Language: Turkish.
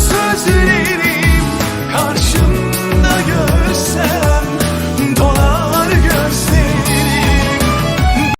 sözlerim karşı